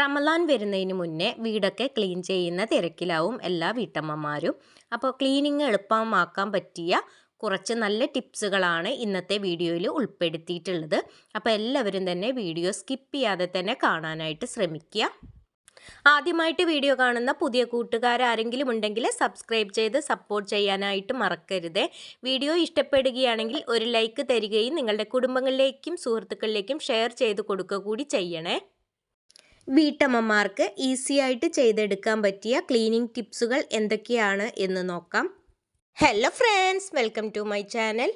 റമലാൻ വരുന്നതിന് മുന്നേ വീടൊക്കെ ക്ലീൻ ചെയ്യുന്ന തിരക്കിലാവും എല്ലാ വീട്ടമ്മമാരും. അപ്പോൾ ക്ലീനിങ് എളുപ്പമാക്കാൻ പറ്റിയ കുറച്ച് നല്ല ടിപ്സുകളാണ് ഇന്നത്തെ വീഡിയോയിൽ ഉൾപ്പെടുത്തിയിട്ടുള്ളത്. അപ്പോൾ എല്ലാവരും തന്നെ വീഡിയോ സ്കിപ്പ് ചെയ്യാതെ തന്നെ കാണാനായിട്ട് ശ്രമിക്കുക. ആദ്യമായിട്ട് വീഡിയോ കാണുന്ന പുതിയ കൂട്ടുകാരാരെങ്കിലും ഉണ്ടെങ്കിൽ സബ്സ്ക്രൈബ് ചെയ്ത് സപ്പോർട്ട് ചെയ്യാനായിട്ട് മറക്കരുത്. വീഡിയോ ഇഷ്ടപ്പെടുകയാണെങ്കിൽ ഒരു ലൈക്ക് തരികയും നിങ്ങളുടെ കുടുംബങ്ങളിലേക്കും സുഹൃത്തുക്കളിലേക്കും ഷെയർ ചെയ്ത് കൊടുക്കുക കൂടി ചെയ്യണേ. വീട്ടമ്മമാർക്ക് ഈസി ആയിട്ട് ചെയ്തെടുക്കാൻ പറ്റിയ ക്ലീനിങ് ടിപ്സുകൾ എന്തൊക്കെയാണ് എന്ന് നോക്കാം. Hello friends welcome to my channel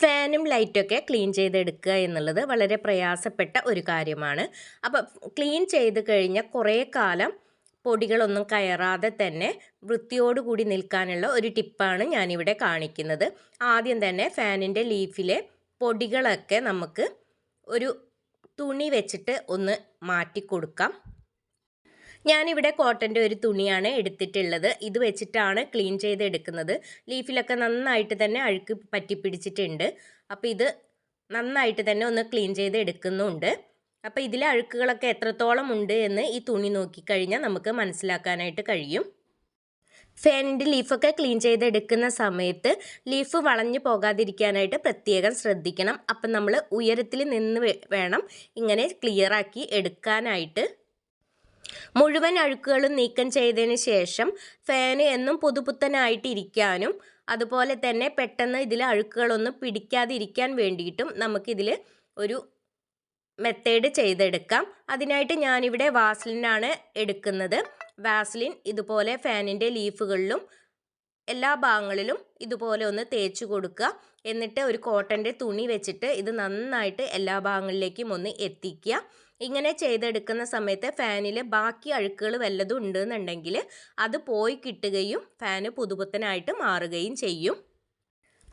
ഫാനും ലൈറ്റൊക്കെ ക്ലീൻ ചെയ്തെടുക്കുക എന്നുള്ളത് വളരെ പ്രയാസപ്പെട്ട ഒരു കാര്യമാണ്. അപ്പോൾ ക്ലീൻ ചെയ്ത് കഴിഞ്ഞ കുറേ കാലം പൊടികളൊന്നും കയറാതെ തന്നെ വൃത്തിയോടുകൂടി നിൽക്കാനുള്ള ഒരു ടിപ്പാണ് ഞാനിവിടെ കാണിക്കുന്നത്. ആദ്യം തന്നെ ഫാനിന്റെ ലീഫിലെ പൊടികളൊക്കെ നമുക്ക് ഒരു തുണി വെച്ചിട്ട് ഒന്ന് മാറ്റി കൊടുക്കാം. ഞാനിവിടെ കോട്ടന്റെ ഒരു തുണിയാണ് എടുത്തിട്ടുള്ളത്. ഇത് വെച്ചിട്ടാണ് ക്ലീൻ ചെയ്ത് എടുക്കുന്നത്. ലീഫിലൊക്കെ നന്നായിട്ട് തന്നെ അഴുക്ക് പറ്റിപ്പിടിച്ചിട്ടുണ്ട് അപ്പോൾ ഇത് നന്നായിട്ട് തന്നെ ഒന്ന് ക്ലീൻ ചെയ്ത് എടുക്കുന്നുണ്ട്. അപ്പോൾ ഇതിലെ അഴുക്കുകളൊക്കെ എത്രത്തോളം ഉണ്ട് എന്ന് ഈ തുണി നോക്കിക്കഴിഞ്ഞാൽ നമുക്ക് മനസ്സിലാക്കാനായിട്ട് കഴിയും. ഫാനിന്റെ ലീഫൊക്കെ ക്ലീൻ ചെയ്തെടുക്കുന്ന സമയത്ത് ലീഫ് വളഞ്ഞു പോകാതിരിക്കാനായിട്ട് പ്രത്യേകം ശ്രദ്ധിക്കണം. അപ്പം നമ്മൾ ഉയരത്തിൽ നിന്ന് വേണം ഇങ്ങനെ ക്ലിയറാക്കി എടുക്കാനായിട്ട്. മുഴുവൻ അഴുക്കുകളും നീക്കം ചെയ്തതിന് ശേഷം ഫാന് എന്നും പുതുപുത്തനായിട്ട് ഇരിക്കാനും അതുപോലെ തന്നെ പെട്ടെന്ന് ഇതിൽ അഴുക്കുകളൊന്നും പിടിക്കാതിരിക്കാൻ വേണ്ടിയിട്ടും നമുക്കിതിൽ ഒരു മെത്തേഡ് ചെയ്തെടുക്കാം. അതിനായിട്ട് ഞാനിവിടെ വാസ്ലിനാണ് എടുക്കുന്നത്. വാസ്ലിൻ ഇതുപോലെ ഫാനിന്റെ ലീഫുകളിലും എല്ലാ ഭാഗങ്ങളിലും ഇതുപോലെ ഒന്ന് തേച്ച് കൊടുക്കുക. എന്നിട്ട് ഒരു കോട്ടന്റെ തുണി വെച്ചിട്ട് ഇത് നന്നായിട്ട് എല്ലാ ഭാഗങ്ങളിലേക്കും ഒന്ന് എത്തിക്കുക. ഇങ്ങനെ ചെയ്തെടുക്കുന്ന സമയത്ത് ഫാനിൽ ബാക്കി അഴുക്കുകൾ വല്ലതും ഉണ്ടെന്നുണ്ടെങ്കിൽ അത് പോയി കിട്ടുകയും ഫാന് പുതുപുത്തനായിട്ട് മാറുകയും ചെയ്യും.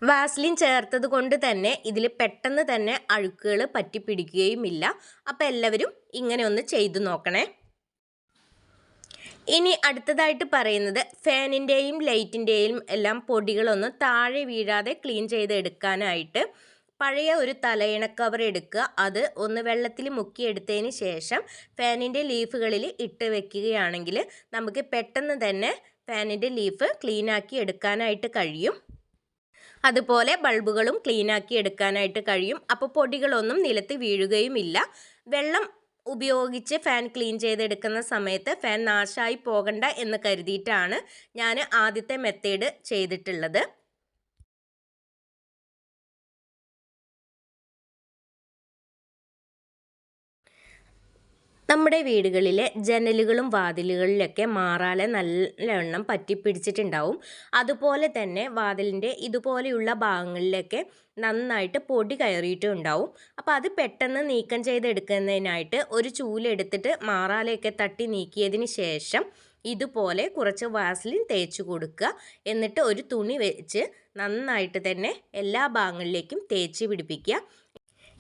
വാസ്ലിൻ ചേർത്തത് കൊണ്ട് തന്നെ ഇതിൽ പെട്ടെന്ന് തന്നെ അഴുക്കുകൾ പറ്റിപ്പിടിക്കുകയുമില്ല. അപ്പോൾ എല്ലാവരും ഇങ്ങനെ ഒന്ന് ചെയ്തു നോക്കണേ. ഇനി അടുത്തതായിട്ട് പറയുന്നത് ഫാനിന്റെയും ലൈറ്റിന്റെയും എല്ലാം പൊടികളൊന്ന് താഴെ വീഴാതെ ക്ലീൻ ചെയ്ത് എടുക്കാനായിട്ട് പഴയ ഒരു തലയിണ കവർ എടുക്കുക. അത് ഒന്ന് വെള്ളത്തിൽ മുക്കിയെടുത്തതിന് ശേഷം ഫാനിന്റെ ലീഫുകളിൽ ഇട്ട് വെക്കുകയാണെങ്കിൽ നമുക്ക് പെട്ടെന്ന് തന്നെ ഫാനിന്റെ ലീഫ് ക്ലീനാക്കി എടുക്കാനായിട്ട് കഴിയും. അതുപോലെ ബൾബുകളും ക്ലീനാക്കി എടുക്കാനായിട്ട് കഴിയും. അപ്പോൾ പൊടികളൊന്നും നിലത്ത് വീഴുകയുമില്ല. വെള്ളം ഉപയോഗിച്ച് ഫാൻ ക്ലീൻ ചെയ്തെടുക്കുന്ന സമയത്ത് ഫാൻ നാശമായി പോകണ്ട എന്ന് കരുതിയിട്ടാണ് ഞാൻ ആദ്യത്തെ മെത്തേഡ് ചെയ്തിട്ടുള്ളത്. നമ്മുടെ വീടുകളിലെ ജനലുകളും വാതിലുകളിലൊക്കെ മാറാലെ നല്ലവണ്ണം പറ്റിപ്പിടിച്ചിട്ടുണ്ടാവും. അതുപോലെ തന്നെ വാതിലിന്റെ ഇതുപോലെയുള്ള ഭാഗങ്ങളിലൊക്കെ നന്നായിട്ട് പൊടി കയറിയിട്ടുണ്ടാവും. അപ്പോൾ അത് പെട്ടെന്ന് നീക്കം ചെയ്തെടുക്കുന്നതിനായിട്ട് ഒരു ചൂലെടുത്തിട്ട് മാറാലയൊക്കെ തട്ടി നീക്കിയതിന് ശേഷം ഇതുപോലെ കുറച്ച് വാസലിൻ തേച്ച് കൊടുക്കുക. എന്നിട്ട് ഒരു തുണി വെച്ച് നന്നായിട്ട് തന്നെ എല്ലാ ഭാഗങ്ങളിലേക്കും തേച്ച് പിടിപ്പിക്കുക.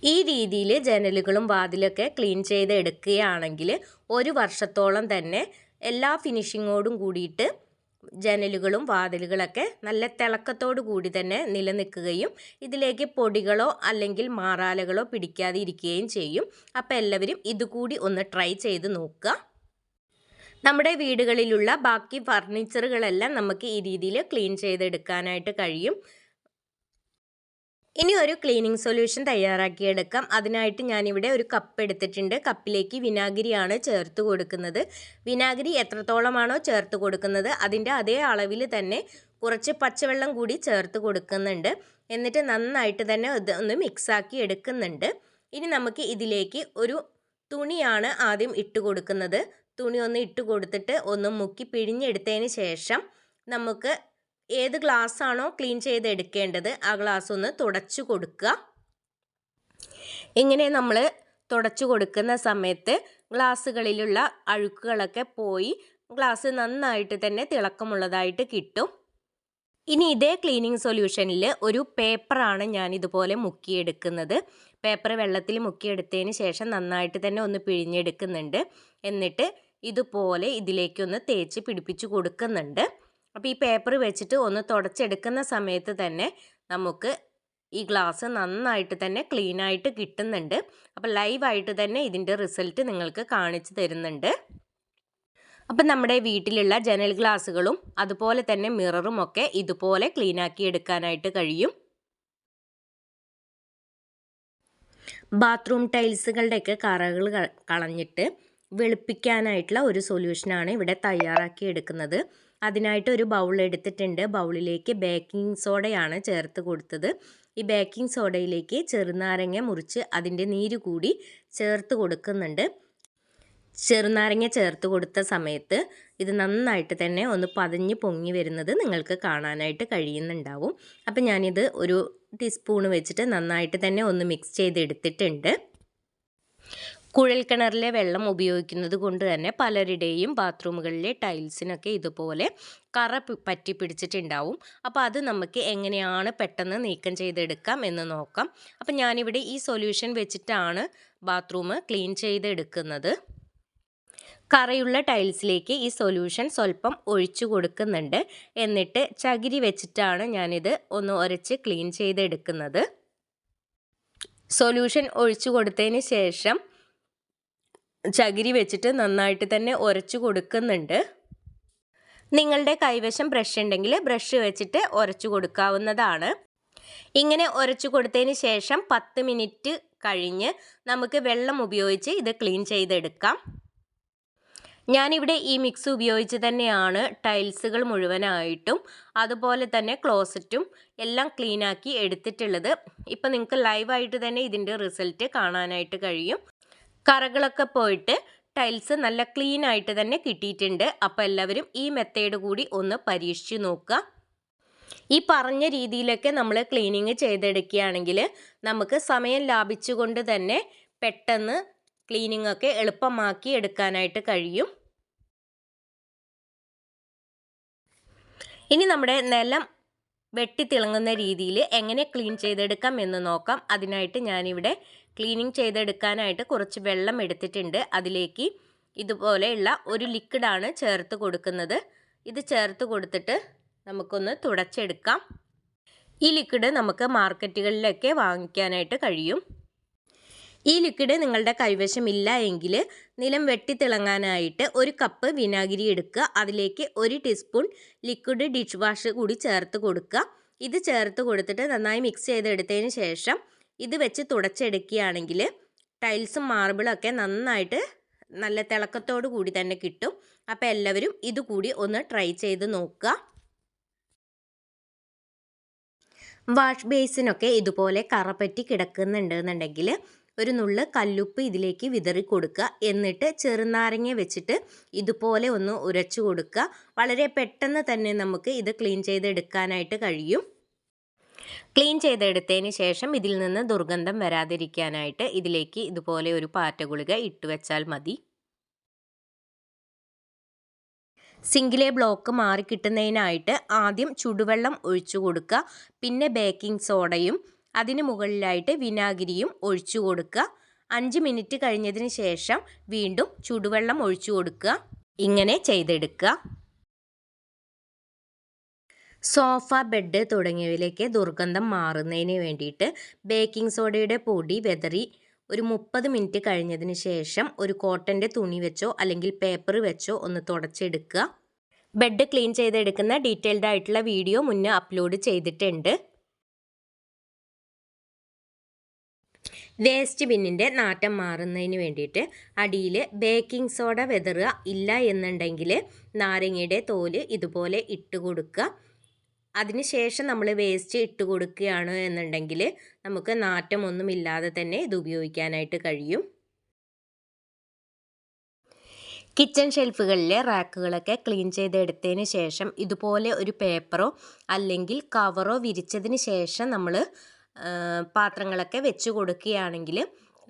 ഈ രീതിയിൽ ജനലുകളും വാതിലൊക്കെ ക്ലീൻ ചെയ്ത് എടുക്കുകയാണെങ്കിൽ ഒരു വർഷത്തോളം തന്നെ എല്ലാ ഫിനിഷിങ്ങോടും കൂടിയിട്ട് ജനലുകളും വാതിലുകളൊക്കെ നല്ല തിളക്കത്തോടു കൂടി തന്നെ നിലനിൽക്കുകയും ഇതിലേക്ക് പൊടികളോ അല്ലെങ്കിൽ മാറാലകളോ പിടിക്കാതെ ഇരിക്കുകയും ചെയ്യും. അപ്പോൾ എല്ലാവരും ഇതുകൂടി ഒന്ന് ട്രൈ ചെയ്ത് നോക്കുക. നമ്മുടെ വീടുകളിലുള്ള ബാക്കി ഫർണിച്ചറുകളെല്ലാം നമുക്ക് ഈ രീതിയിൽ ക്ലീൻ ചെയ്തെടുക്കാനായിട്ട് കഴിയും. ഇനി ഒരു ക്ലീനിങ് സൊല്യൂഷൻ തയ്യാറാക്കിയെടുക്കാം. അതിനായിട്ട് ഞാനിവിടെ ഒരു കപ്പ് എടുത്തിട്ടുണ്ട്. കപ്പിലേക്ക് വിനാഗിരിയാണ് ചേർത്ത് കൊടുക്കുന്നത്. വിനാഗിരി എത്രത്തോളമാണോ ചേർത്ത് കൊടുക്കുന്നത് അതിന്റെ അതേ അളവിൽ തന്നെ കുറച്ച് പച്ചവെള്ളം കൂടി ചേർത്ത് കൊടുക്കുന്നുണ്ട്. എന്നിട്ട് നന്നായിട്ട് തന്നെ ഒന്ന് മിക്സാക്കി എടുക്കുന്നുണ്ട്. ഇനി നമുക്ക് ഇതിലേക്ക് ഒരു തുണിയാണ് ആദ്യം ഇട്ട് കൊടുക്കുന്നത്. തുണി ഒന്ന് ഇട്ട് കൊടുത്തിട്ട് ഒന്ന് മുക്കി പിഴിഞ്ഞെടുത്തതിന് ശേഷം നമുക്ക് ഏത് ഗ്ലാസ്സാണോ ക്ലീൻ ചെയ്ത് എടുക്കേണ്ടത് ആ ഗ്ലാസ് ഒന്ന് തുടച്ചു കൊടുക്കുക. ഇങ്ങനെ നമ്മൾ തുടച്ചു കൊടുക്കുന്ന സമയത്ത് ഗ്ലാസ്സുകളിലുള്ള അഴുക്കുകളൊക്കെ പോയി ഗ്ലാസ് നന്നായിട്ട് തന്നെ തിളക്കമുള്ളതായിട്ട് കിട്ടും. ഇനി ഇതേ ക്ലീനിങ് സൊല്യൂഷനിൽ ഒരു പേപ്പറാണ് ഞാൻ ഇതുപോലെ മുക്കിയെടുക്കുന്നത്. പേപ്പർ വെള്ളത്തിൽ മുക്കിയെടുത്തതിന് ശേഷം നന്നായിട്ട് തന്നെ ഒന്ന് പിഴിഞ്ഞെടുക്കുന്നുണ്ട്. എന്നിട്ട് ഇതുപോലെ ഇതിലേക്കൊന്ന് തേച്ച് പിടിപ്പിച്ച് കൊടുക്കുന്നുണ്ട്. അപ്പോൾ ഈ പേപ്പർ വെച്ചിട്ട് ഒന്ന് തുടച്ചെടുക്കുന്ന സമയത്ത് തന്നെ നമുക്ക് ഈ ഗ്ലാസ് നന്നായിട്ട് തന്നെ ക്ലീൻ ആയിട്ട് കിട്ടുന്നുണ്ട്. അപ്പോൾ ലൈവായിട്ട് തന്നെ ഇതിന്റെ റിസൾട്ട് നിങ്ങൾക്ക് കാണിച്ചു തരുന്നുണ്ട്. അപ്പം നമ്മുടെ വീട്ടിലുള്ള ജനൽ ഗ്ലാസ്സുകളും അതുപോലെ തന്നെ മിററും ഒക്കെ ഇതുപോലെ ക്ലീൻ ആക്കി എടുക്കാനായിട്ട് കഴിയും. ബാത്റൂം ടൈൽസുകളുടെയൊക്കെ കറകൾ കളഞ്ഞിട്ട് വെളുപ്പിക്കാനായിട്ടുള്ള ഒരു സൊല്യൂഷനാണ് ഇവിടെ തയ്യാറാക്കി എടുക്കുന്നത്. അതിനായിട്ട് ഒരു ബൗൾ എടുത്തിട്ടുണ്ട്. ബൗളിലേക്ക് ബേക്കിംഗ് സോഡയാണ് ചേർത്ത് കൊടുത്തത്. ഈ ബേക്കിംഗ് സോഡയിലേക്ക് ചെറുനാരങ്ങ മുറിച്ച് അതിന്റെ നീര് കൂടി ചേർത്ത് കൊടുക്കുന്നുണ്ട്. ചെറുനാരങ്ങ ചേർത്ത് കൊടുത്ത സമയത്ത് ഇത് നന്നായിട്ട് തന്നെ ഒന്ന് പതഞ്ഞ് പൊങ്ങി വരുന്നത് നിങ്ങൾക്ക് കാണാനായിട്ട് കഴിയുന്നുണ്ടാവും. അപ്പം ഞാനിത് ഒരു ടീസ്പൂൺ വെച്ചിട്ട് നന്നായിട്ട് തന്നെ ഒന്ന് മിക്സ് ചെയ്തെടുത്തിട്ടുണ്ട്. കുഴൽക്കിണറിലെ വെള്ളം ഉപയോഗിക്കുന്നത് കൊണ്ട് തന്നെ പലരുടെയും ബാത്റൂമുകളിലെ ടൈൽസിനൊക്കെ ഇതുപോലെ കറ പറ്റി പിടിച്ചിട്ടുണ്ടാവും. അപ്പോൾ അത് നമുക്ക് എങ്ങനെയാണ് പെട്ടെന്ന് നീക്കം ചെയ്തെടുക്കാം എന്ന് നോക്കാം. അപ്പം ഞാനിവിടെ ഈ സൊല്യൂഷൻ വെച്ചിട്ടാണ് ബാത്റൂം ക്ലീൻ ചെയ്തെടുക്കുന്നത്. കറയുള്ള ടൈൽസിലേക്ക് ഈ സൊല്യൂഷൻ സ്വല്പം ഒഴിച്ചു കൊടുക്കുന്നുണ്ട്. എന്നിട്ട് ചകിരി വെച്ചിട്ടാണ് ഞാനിത് ഒന്ന് ഉരച്ച് ക്ലീൻ ചെയ്തെടുക്കുന്നത്. സൊല്യൂഷൻ ഒഴിച്ചു കൊടുത്തതിന് ശേഷം ചകിരി വെച്ചിട്ട് നന്നായിട്ട് തന്നെ ഉരച്ചു കൊടുക്കുന്നുണ്ട്. നിങ്ങളുടെ കൈവശം ബ്രഷ് ഉണ്ടെങ്കിൽ ബ്രഷ് വെച്ചിട്ട് ഉരച്ചു കൊടുക്കാവുന്നതാണ്. ഇങ്ങനെ ഉരച്ചു കൊടുത്തതിന് ശേഷം പത്ത് മിനിറ്റ് കഴിഞ്ഞ് നമുക്ക് വെള്ളം ഉപയോഗിച്ച് ഇത് ക്ലീൻ ചെയ്തെടുക്കാം. ഞാനിവിടെ ഈ മിക്സ് ഉപയോഗിച്ച് തന്നെയാണ് ടൈൽസുകൾ മുഴുവനായിട്ടും അതുപോലെ തന്നെ ക്ലോസറ്റും എല്ലാം ക്ലീനാക്കി എടുത്തിട്ടുള്ളത്. ഇപ്പം നിങ്ങൾക്ക് ലൈവായിട്ട് തന്നെ ഇതിന്റെ റിസൾട്ട് കാണാനായിട്ട് കഴിയും. കറകളൊക്കെ പോയിട്ട് ടൈൽസ് നല്ല ക്ലീൻ ആയിട്ട് തന്നെ കിട്ടിയിട്ടുണ്ട്. അപ്പോൾ എല്ലാവരും ഈ മെത്തേഡ് കൂടി ഒന്ന് പരീക്ഷിച്ച് നോക്കുക. ഈ പറഞ്ഞ രീതിയിലൊക്കെ നമ്മൾ ക്ലീനിങ് ചെയ്തെടുക്കുകയാണെങ്കിൽ നമുക്ക് സമയം ലാഭിച്ചുകൊണ്ട് തന്നെ പെട്ടെന്ന് ക്ലീനിങ് ഒക്കെ എളുപ്പമാക്കി എടുക്കാനായിട്ട് കഴിയും. ഇനി നമ്മുടെ നിലം വെട്ടിത്തിളങ്ങുന്ന രീതിയിൽ എങ്ങനെ ക്ലീൻ ചെയ്തെടുക്കാം എന്ന് നോക്കാം. അതിനായിട്ട് ഞാനിവിടെ ക്ലീനിങ് ചെയ്തെടുക്കാനായിട്ട് കുറച്ച് വെള്ളം എടുത്തിട്ടുണ്ട്. അതിലേക്ക് ഇതുപോലെയുള്ള ഒരു ലിക്വിഡാണ് ചേർത്ത് കൊടുക്കുന്നത്. ഇത് ചേർത്ത് കൊടുത്തിട്ട് നമുക്കൊന്ന് തുടച്ചെടുക്കാം. ഈ ലിക്വിഡ് നമുക്ക് മാർക്കറ്റുകളിലൊക്കെ വാങ്ങിക്കാനായിട്ട് കഴിയും. ഈ ലിക്വിഡ് നിങ്ങളുടെ കൈവശമില്ല എങ്കിൽ നിലം വെട്ടിത്തിളങ്ങാനായിട്ട് ഒരു കപ്പ് വിനാഗിരി എടുക്കുക. അതിലേക്ക് ഒരു ടീസ്പൂൺ ലിക്വിഡ് ഡിഷ് വാഷ് കൂടി ചേർത്ത് കൊടുക്കുക. ഇത് ചേർത്ത് കൊടുത്തിട്ട് നന്നായി മിക്സ് ചെയ്തെടുത്തതിന് ശേഷം ഇത് വെച്ച് തുടച്ചെടുക്കുകയാണെങ്കിൽ ടൈൽസും മാർബിളും ഒക്കെ നന്നായിട്ട് നല്ല തിളക്കത്തോടു കൂടി തന്നെ കിട്ടും. അപ്പോൾ എല്ലാവരും ഇതുകൂടി ഒന്ന് ട്രൈ ചെയ്ത് നോക്കുക വാഷ് ബേസിനൊക്കെ ഇതുപോലെ കറപ്പറ്റി കിടക്കുന്നുണ്ട് എന്നുണ്ടെങ്കിൽ ഒരു നുള്ള് കല്ലുപ്പ് ഇതിലേക്ക് വിതറി കൊടുക്കുക എന്നിട്ട് ചെറുനാരങ്ങ വെച്ചിട്ട് ഇതുപോലെ ഒന്ന് ഉരച്ചു കൊടുക്കുക വളരെ പെട്ടെന്ന് തന്നെ നമുക്ക് ഇത് ക്ലീൻ ചെയ്തെടുക്കാനായിട്ട് കഴിയും. ക്ലീൻ ചെയ്തെടുത്തതിന് ശേഷം ഇതിൽ നിന്ന് ദുർഗന്ധം വരാതിരിക്കാനായിട്ട് ഇതിലേക്ക് ഇതുപോലെ ഒരു പാറ്റ ഗുളിക ഇട്ട് വെച്ചാൽ മതി. സിങ്കിലെ ബ്ലോക്ക് മാറിക്കിട്ടുന്നതിനായിട്ട് ആദ്യം ചുടുവെള്ളം ഒഴിച്ചു കൊടുക്കുക. പിന്നെ ബേക്കിംഗ് സോഡയും അതിന് മുകളിലായിട്ട് വിനാഗിരിയും ഒഴിച്ചു കൊടുക്കുക. അഞ്ച് മിനിറ്റ് കഴിഞ്ഞതിന് ശേഷം വീണ്ടും ചുടുവെള്ളം ഒഴിച്ചു കൊടുക്കുക. ഇങ്ങനെ ചെയ്തെടുക്കുക. സോഫ ബെഡ് തുടങ്ങിയവയിലേക്ക് ദുർഗന്ധം മാറുന്നതിന് വേണ്ടിയിട്ട് ബേക്കിംഗ് സോഡയുടെ പൊടി വെതറി ഒരു മുപ്പത് മിനിറ്റ് കഴിഞ്ഞതിന് ശേഷം ഒരു കോട്ടന്റെ തുണി വെച്ചോ അല്ലെങ്കിൽ പേപ്പർ വെച്ചോ ഒന്ന് തുടച്ചെടുക്കുക. ബെഡ് ക്ലീൻ ചെയ്തെടുക്കുന്ന ഡീറ്റെയിൽഡ് ആയിട്ടുള്ള വീഡിയോ മുന്നേ അപ്ലോഡ് ചെയ്തിട്ടുണ്ട്. വേസ്റ്റ് ബിന്നിന്റെ നാറ്റം മാറുന്നതിന് വേണ്ടിയിട്ട് അടിയിൽ ബേക്കിംഗ് സോഡ വെതറുക ഇല്ല എന്നുണ്ടെങ്കിൽ നാരങ്ങയുടെ തോൽ ഇതുപോലെ ഇട്ട് കൊടുക്കുക. അതിനുശേഷം നമ്മൾ വേസ്റ്റ് ഇട്ട് കൊടുക്കുകയാണ് എന്നുണ്ടെങ്കിൽ നമുക്ക് നാറ്റമൊന്നുമില്ലാതെ തന്നെ ഇത് ഉപയോഗിക്കാനായിട്ട് കഴിയും. കിച്ചൺ ഷെൽഫുകളിലെ റാക്കുകളൊക്കെ ക്ലീൻ ചെയ്തെടുത്തതിന് ശേഷം ഇതുപോലെ ഒരു പേപ്പറോ അല്ലെങ്കിൽ കവറോ വിരിച്ചതിന് ശേഷം നമ്മൾ പാത്രങ്ങളൊക്കെ വെച്ച് കൊടുക്കുകയാണെങ്കിൽ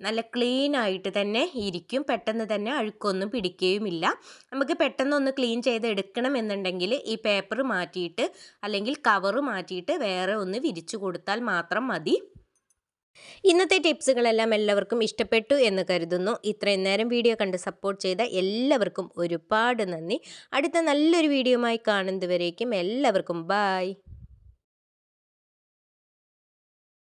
നല്ല ക്ലീൻ ആയിട്ട് തന്നെ ഇരിക്കും. പെട്ടെന്ന് തന്നെ അഴുക്കൊന്നും പിടിക്കുകയുമില്ല. നമുക്ക് പെട്ടെന്ന് ഒന്ന് ക്ലീൻ ചെയ്ത് എടുക്കണം എന്നുണ്ടെങ്കിൽ ഈ പേപ്പർ മാറ്റിയിട്ട് അല്ലെങ്കിൽ കവർ മാറ്റിയിട്ട് വേറെ ഒന്ന് വിരിച്ചു കൊടുത്താൽ മാത്രം മതി. ഇന്നത്തെ ടിപ്സുകളെല്ലാം എല്ലാവർക്കും ഇഷ്ടപ്പെട്ടു എന്ന് കരുതുന്നു. ഇത്രയും നേരം വീഡിയോ കണ്ട് സപ്പോർട്ട് ചെയ്ത എല്ലാവർക്കും ഒരുപാട് നന്ദി. അടുത്ത നല്ലൊരു വീഡിയോയുമായി കാണുന്നതുവരേക്കും എല്ലാവർക്കും ബായ്